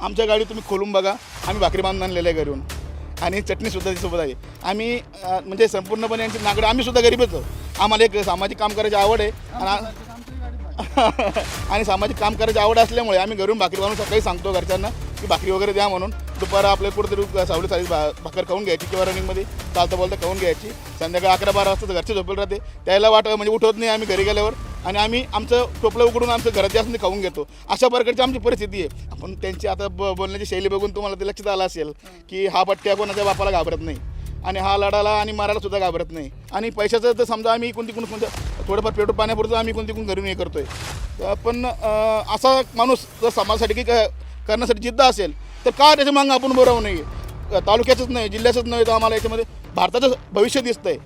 आमच्या गाडी तुम्ही खोलून बघा. आम्ही भाकरी बांधून आणलेलं आहे घरून. आणि चटणीसुद्धा त्याच्यासोबत आहे. आम्ही अं, म्हणजे संपूर्णपणे यांची नागडं आम्ही सुद्धा गरीबच आहोत. आम्हाला एक सामाजिक काम करायची आवड आहे. आणि आणि सामाजिक काम करायची आवड असल्यामुळे आम्ही घरून भाकरी बांधून सकाळी सांगतो घरच्यांना की भाकरी वगैरे द्या म्हणून. दुपार आपल्या कुठेतरी सावली साली भा भाकर खाऊन घ्यायची किंवा रनिंगमध्ये चालता बोलता खाऊन घ्यायची. संध्याकाळी अकरा बारा वाजता घरचे झोपेल राहते. त्याला वाट म्हणजे उठवत नाही आम्ही घरी गेल्यावर. आणि आम्ही आमचं टोपलं उघडून आमचं घरात जास्त खाऊन घेतो. अशा प्रकारची आमची परिस्थिती आहे. आपण त्यांची आता ब बोलण्याची शैली बघून तुम्हाला ते लक्षात आलं असेल की हा पट्ट्या कोणाच्या बापाला घाबरत नाही. आणि हा लढाला आणि मारायला सुद्धा घाबरत नाही. आणि पैशाचं तर समजा आम्ही कोणती कोण कोणत्या थोडंफार पेट्रोल पाण्यापुरतं आम्ही कोणती कोण घरून हे करतोय. पण असा माणूस जर समाजासाठी की क- करण्यासाठी जिद्द असेल तर का त्याच्या मागं आपण बरोबर नाही तालुक्याचंच नाही जिल्ह्याचंच नाही तर आम्हाला याच्यामध्ये भारताचं भविष्य दिसतंय.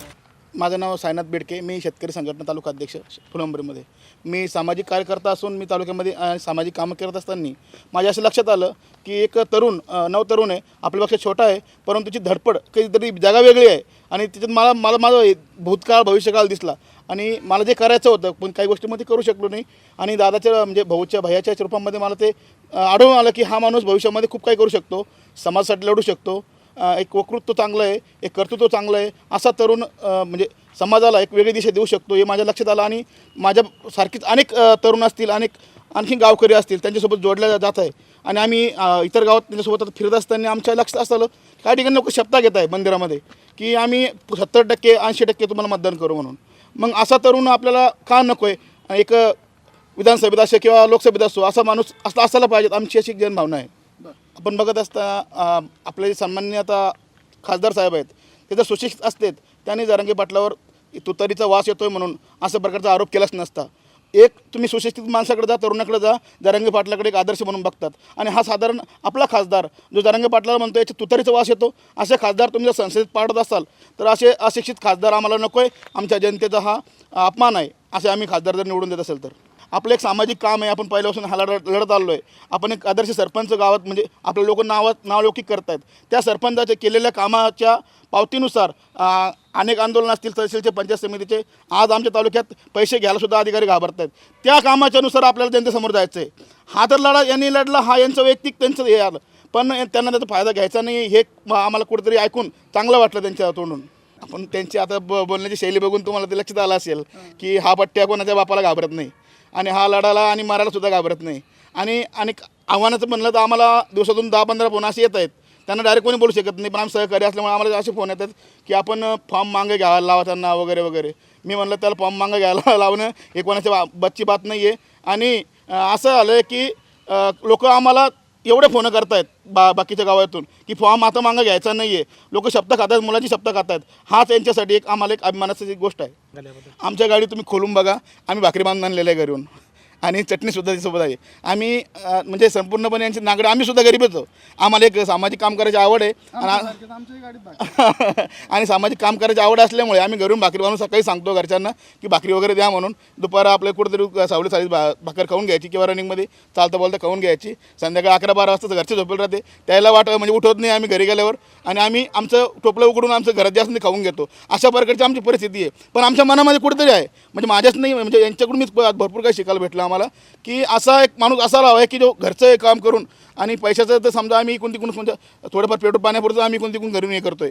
माझं नाव सायनाथ बेडके. मी शेतकरी संघटना तालुका अध्यक्ष फुलंबरीमध्ये. मी सामाजिक कार्यकर्ता असून मी तालुक्यामध्ये सामाजिक कामं करत असताना माझ्या असं लक्षात आलं की एक तरुण अ, नवतरुण आहे. आपल्यापेक्षा छोटा आहे परंतु तिची धडपड काहीतरी जागा वेगळी आहे. आणि त्याच्यात मला मला माझं भूतकाळ भविष्यकाळ दिसला. आणि मला जे करायचं होतं पण काही गोष्टीमध्ये करू शकलो नाही. आणि दादाच्या म्हणजे भाऊच्या भैयाच्या रूपामध्ये मला ते आढळून आलं की हा माणूस भविष्यामध्ये खूप काही करू शकतो. समाजासाठी लढू शकतो. एक वक्तृत्व चांगलं आहे एक कर्तृत्व चांगलं आहे असा तरुण म्हणजे समाजाला एक वेगळी दिशा देऊ शकतो हे माझ्या लक्षात आलं. आणि माझ्यासारखीच अनेक तरुण असतील अनेक आणखी गावकरी असतील त्यांच्यासोबत जोडल्या जात आहे. आणि आम्ही इतर गावात त्यांच्यासोबत फिरत असताना आमच्या लक्षात असं आलं काही ठिकाणी लोक शब्दा घेत आहे मंदिरामध्ये की आम्ही सत्तर टक्के ऐंशी टक्के तुम्हाला मतदान करू म्हणून. मग असा तरुण आपल्याला का नको आहे? एक विधानसभेत असो किंवा लोकसभेत असो असा माणूस असला असायला पाहिजेत आमची अशी जनभावना आहे. आपण बघत असता आपले जे सामान्य आता खासदार साहेब आहेत ते जर सुशिक्षित असते त्याने जारंगी पाटलावर तुतारीचा वास येतोय म्हणून अशा प्रकारचा आरोप केलाच नसता. एक तुम्ही सुशिक्षित माणसाकडे जा तरुणाकडे जा जारंगी पाटलाकडे एक आदर्श म्हणून बघतात. आणि हा साधारण आपला खासदार जो जारंगी पाटलाला म्हणतो याच्या तुतारीचा वास येतो. असे खासदार तुम्ही जर संसदेत पाडत असाल तर असे अशिक्षित खासदार आम्हाला नको आहे आमच्या जनतेचा हा अपमान आहे. असे आम्ही खासदार जर निवडून देत असेल तर. आपलं एक सामाजिक काम आहे आपण पहिल्यापासून हा लढत लढत आलो आहे आपण एक आदर्श सरपंच गावात म्हणजे आपल्या लोक नावात नावलौकिक करत आहेत त्या सरपंचाच्या केलेल्या कामाच्या पावतीनुसार अनेक आंदोलन असतील तहसीलचे पंचायत समितीचे आज आमच्या तालुक्यात पैसे घ्यायलासुद्धा अधिकारी घाबरत आहेत त्या कामाच्यानुसार आपल्याला जनतेसमोर जायचं आहे हा तर लढा यांनी लढला हा यांचं वैयक्तिक त्यांचं हे आलं. पण त्यांना त्याचा फायदा घ्यायचा नाही हे आम्हाला कुठेतरी ऐकून चांगलं वाटलं त्यांच्या तोंडून. आपण त्यांची आता ब बोलण्याची शैली बघून तुम्हाला ते लक्षात आलं असेल की हा पट्ट्या कोणाच्या बापाला घाबरत नाही. आणि हा लढाला आणि मारायलासुद्धा घाबरत नाही. आणि आणि आव्हानाचं म्हणलं तर आम्हाला दिवसातून दहा पंधरा फोन असे येत आहेत त्यांना डायरेक्ट कोणी बोलू शकत नाही पण आम्ही सहकारी असल्यामुळे आम्हाला असे फोन येतात की आपण फॉर्म मागे घ्यायला लावा त्यांना वगैरे वगैरे. मी म्हणलं त्याला फॉर्म मागे घ्यायला लावणं हे कोणाच्या बा बच्ची बात नाही आहे आणि असं आलं आहे की लोक आम्हाला एवढे फोन करतायत बा बाकीच्या गावातून की फॉर्म आता मागं घ्यायचा नाही आहे लोक शब्द खातात मुलाची शब्द खातात हाच यांच्यासाठी एक आम्हाला एक अभिमानाची गोष्ट आहे. आमच्या गाडी तुम्ही खोलून बघा. आम्ही भाकरी बांधून आणलेलं आहे घरून. आणि चटणीसुद्धा त्याच्यासोबत आहे. आम्ही म्हणजे संपूर्णपणे यांची नागडं आम्ही सुद्धा गरीबच आहोत. आम्हाला एक सामाजिक काम करायची आवड आहे. आणि आणि सामाजिक काम करायची आवड असल्यामुळे आम्ही घरून भाकरी बांधून सकाळी सांगतो घरच्यांना की भाकरी वगैरे द्या म्हणून. दुपार आपल्या कुठेतरी सावली साली भा भाकर खाऊन घ्यायची किंवा रनिंगमध्ये चालता बोलता खाऊन घ्यायची. संध्याकाळी अकरा बारा वाजता घरचे झोपेल राहते. त्याला वाट म्हणजे उठवत नाही आम्ही घरी गेल्यावर. आणि आम्ही आमचं टोपलं उघडून आमचं घरात जास्त खाऊन घेतो. अशा प्रकारची आमची परिस्थिती आहे. पण आमच्या मनामध्ये कुठेतरी आहे. म्हणजे माझ्याच नाही म्हणजे यांच्याकडून मी भरपूर काही शिकायला भेटलं. आम्हाला की असा एक माणूस असा हवा आहे की जो घरचं हे काम करून आणि पैशाचं तर समजा आम्ही कोणती कोण म्हणजे थोडंफार पेट्रोल पाण्यापुरतं आम्ही कोणती कोण घरून हे करतो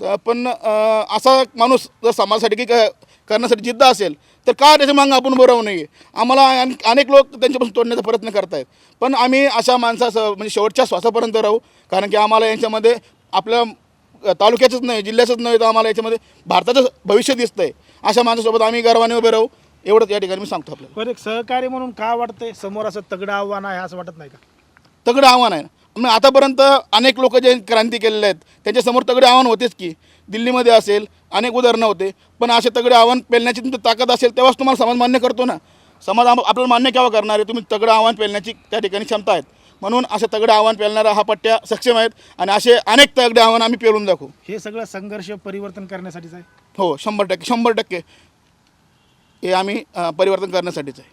तर पण असा माणूस जर समाजासाठी की क- करण्यासाठी जिद्द असेल तर का त्याच्या मागं आपण बरोबर नाही आम्हाला अनेक लोक त्यांच्यापासून तोडण्याचा प्रयत्न करतायत. पण आम्ही अशा माणसाचं म्हणजे शेवटच्या श्वासापर्यंत राहू कारण की आम्हाला यांच्यामध्ये आपल्या तालुक्याचंच नाही जिल्ह्याचंच नाही तर आम्हाला याच्यामध्ये भारताचं भविष्य दिसतंय. अशा माणसासोबत आम्ही गर्वाने उभे राहू. एवढंच या ठिकाणी मी सांगतो आपल्याला. एक सहकारी म्हणून का वाटतंय? समोर असं तगडं आव्हान आहे असं वाटत नाही का? तगडं आव्हान आहे मग आतापर्यंत अनेक लोक जे क्रांती केलेले आहेत त्यांच्यासमोर तगडे आव्हान होतेच की. दिल्लीमध्ये असेल अनेक उदाहरणं होते. पण असे तगडे आव्हान पेलण्याची तुमची ताकद असेल तेव्हाच तुम्हाला समाज मान्य करतो ना. समाज आपल्याला मान्य केव्हा करणार आहे? तुम्ही तगडं आव्हान पेलण्याची त्या ठिकाणी क्षमता आहेत. म्हणून असे तगडे आव्हान पेलणारा हा पट्ट्या सक्षम आहेत आणि असे अनेक तगडे आव्हान आम्ही पेलून दाखवू. हे सगळं संघर्ष परिवर्तन करण्यासाठीच आहे? हो शंभर टक्के शंभर टक्के. हे आम्ही परिवर्तन करण्यासाठीच आहे.